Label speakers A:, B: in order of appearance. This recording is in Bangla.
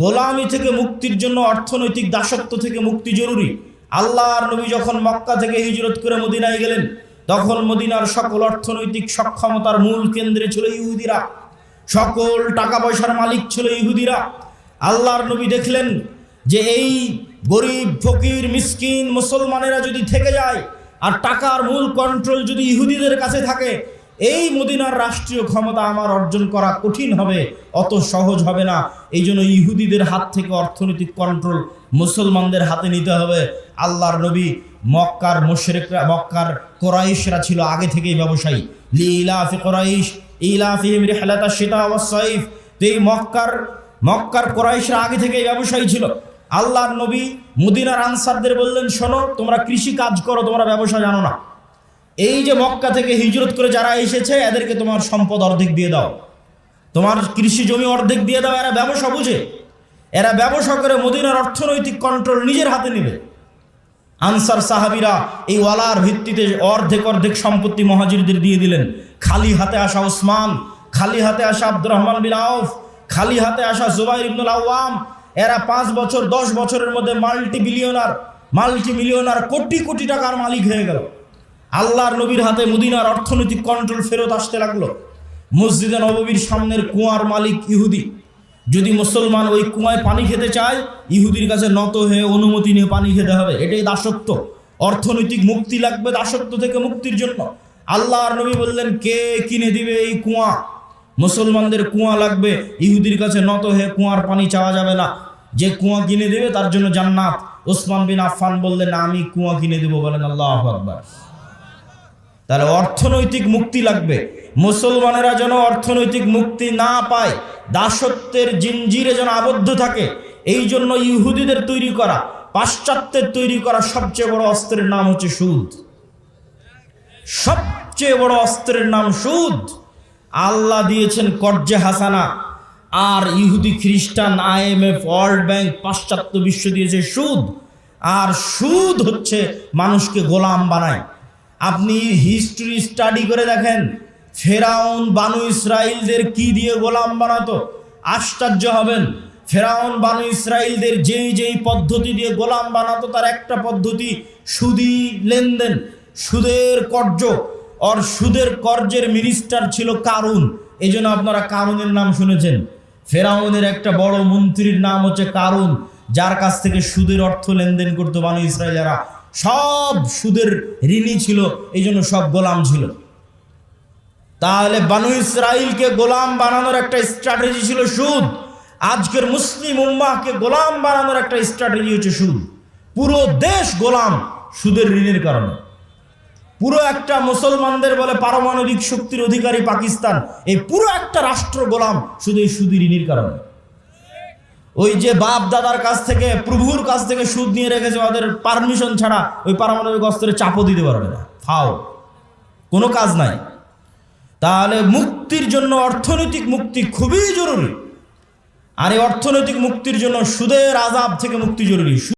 A: গোলামি থেকে মুক্তির জন্য অর্থনৈতিক দাসত্ব থেকে মুক্তি জরুরি। আল্লাহর নবী যখন মক্কা থেকে হিজরত করে মদিনায় গেলেন, তখন মদিনার সকল অর্থনৈতিক সক্ষমতার মূল কেন্দ্রে ছিল ইহুদিরা। সকল টাকা পয়সার মালিক ছিল ইহুদিরা। আল্লাহর নবী দেখলেন যে এই গরিব, ফকির, মিসকিন, মুসলমানেরা যদি থেকে যায়, আর টাকার মূল কন্ট্রোল যদি ইহুদিদের কাছে থাকে এই মদিনার রাষ্ট্রীয় ক্ষমতা আমার অর্জন করা কঠিন হবে, অত সহজ হবে না। এই জন্য ইহুদিদের হাত থেকে অর্থনৈতিক কন্ট্রোল মুসলমানদের হাতে নিতে হবে। আল্লাহর নবী মক্কার মুশরিকরা, মক্কার কোরাইশরা ছিল আগে থেকেই ব্যবসায়ী। লিলাফি কোরাইশ, ইলাফিহিম রিহলাতা শিতা ওয়াস সাইফ। তো এই মক্কার মক্কার কোরাইশরা আগে থেকেই ব্যবসায়ী ছিল। আল্লাহর নবী মদিনার আনসারদের বললেন, শোনো, তোমরা কৃষি কাজ করো, তোমরা ব্যবসা জানো না। এই যে মক্কা থেকে হিজরত করে যারা এসেছে, এদেরকে তোমার সম্পদ অর্ধেক দিয়ে দাও। তোমার কৃষি জমি অর্ধেক দিয়ে দাও, এরা ব্যবসা বুঝে। এরা ব্যবসা করে মদিনার অর্থনৈতিক কন্ট্রোল নিজের হাতে নেবে। আনসার সাহাবিরা এই ওয়ালার ভিত্তিতে অর্ধেক অর্ধেক সম্পত্তি মহাজিরদের দিয়ে দিলেন। খালি হাতে আসা ওসমান, খালি হাতে আসা আব্দুর রহমান বিন আউফ, খালি হাতে আসা জুবাইর ইবনুল আওয়াম এরা পাঁচ বছর, দশ বছরের মধ্যে multi billionaire multi millionaire crore crore টাকার মালিক হয়ে গেল। আল্লাহর নবীর হাতে মদিনার অর্থনৈতিক কন্ট্রোল ফেরত আসতে লাগল। মসজিদে নববীর সামনের কুয়ার মালিক ইহুদি। যদি মুসলমান ওই কুয়ায় পানি খেতে চায়, ইহুদির কাছে নত হয়ে অনুমতি নিয়ে পানি খেতে হবে। এটাই দাসত্ব। অর্থনৈতিক মুক্তি লাগবে দাসত্ব থেকে মুক্তির জন্য। আল্লাহর নবী বললেন, কে কিনে দিবে এই কুয়া? মুসলমানদের কুয়া লাগবে, ইহুদির কাছে নত হয়ে কুয়ার পানি চাওয়া যাবে না। যে কুয়া কিনে দেবে, তার জন্য জান্নাত। ওসমান বিন আফফান বললেন, আমি কুয়া কিনে দেবো। বলেন, আল্লাহ আকবার। তাহলে অর্থনৈতিক মুক্তি লাগবে। মুসলমানেরা যেন অর্থনৈতিক মুক্তি না পায়, দাসত্বের জিঞ্জিরে যেন আবদ্ধ থাকে, এই জন্য ইহুদিদের তৈরি করা, পাশ্চাত্যের তৈরি করা সবচেয়ে বড় অস্ত্রের নাম হচ্ছে সুদ। সবচেয়ে বড় অস্ত্রের নাম সুদ। আল্লাহ দিয়েছেন কর্জে হাসানা, আর ইহুদি খ্রিস্টান আইএমএফ ওয়ার্ল্ড ব্যাংক, পাশ্চাত্য বিশ্ব দিয়েছে সুদ। আর সুদ হচ্ছে মানুষকে গোলাম বানায়। আপনি হিস্ট্রি স্টাডি করে দেখেন, ফেরাউন বানু ইসরায়েলদের কি দিয়ে গোলাম বানাতো? আশ্চর্য হবেন, ফেরাউন বানু ইসরায়েলদের যেই যেই পদ্ধতি দিয়ে গোলাম বানাতো, তার একটা পদ্ধতি, সুদি লেনদেন, সুদের কর্য, আর সুদের কর্জের মিনিস্টার ছিল কারুন। এই জন্য আপনারা কারুনের নাম শুনেছেন। ফেরাউনের একটা বড় মন্ত্রীর নাম হচ্ছে কারুন, যার কাছ থেকে সুদের অর্থ লেনদেন করতো বানু ইসরায়েলেরা সব সুদের ঋণী ছিল, এই জন্য সব গোলাম ছিল। তাহলে বানু ইসরাইলকে গোলাম বানানোর একটা স্ট্র্যাটেজি ছিল সুদ। আজকের মুসলিম উম্মাহকে গোলাম বানানোর একটা স্ট্র্যাটেজি হচ্ছে সুদ। পুরো দেশ গোলাম সুদের ঋণের কারণে। পুরো একটা মুসলমানদের বলে পারমাণবিক শক্তির অধিকারী পাকিস্তান, এই পুরো একটা রাষ্ট্র গোলাম শুধু এই সুদি ঋণের কারণে। ওই যে বাপ দাদার কাছ থেকে, প্রভুর কাছ থেকে সুদ নিয়ে রেখেছে, ওদের পারমিশন ছাড়া ওই পারমাণবিক অস্ত্রের চাপও দিতে পারবে না। ফাও। কোনো কাজ নাই। তাহলে মুক্তির জন্য অর্থনৈতিক মুক্তি খুবই জরুরি। আর এই অর্থনৈতিক মুক্তির জন্য সুদের আজাব থেকে মুক্তি জরুরি।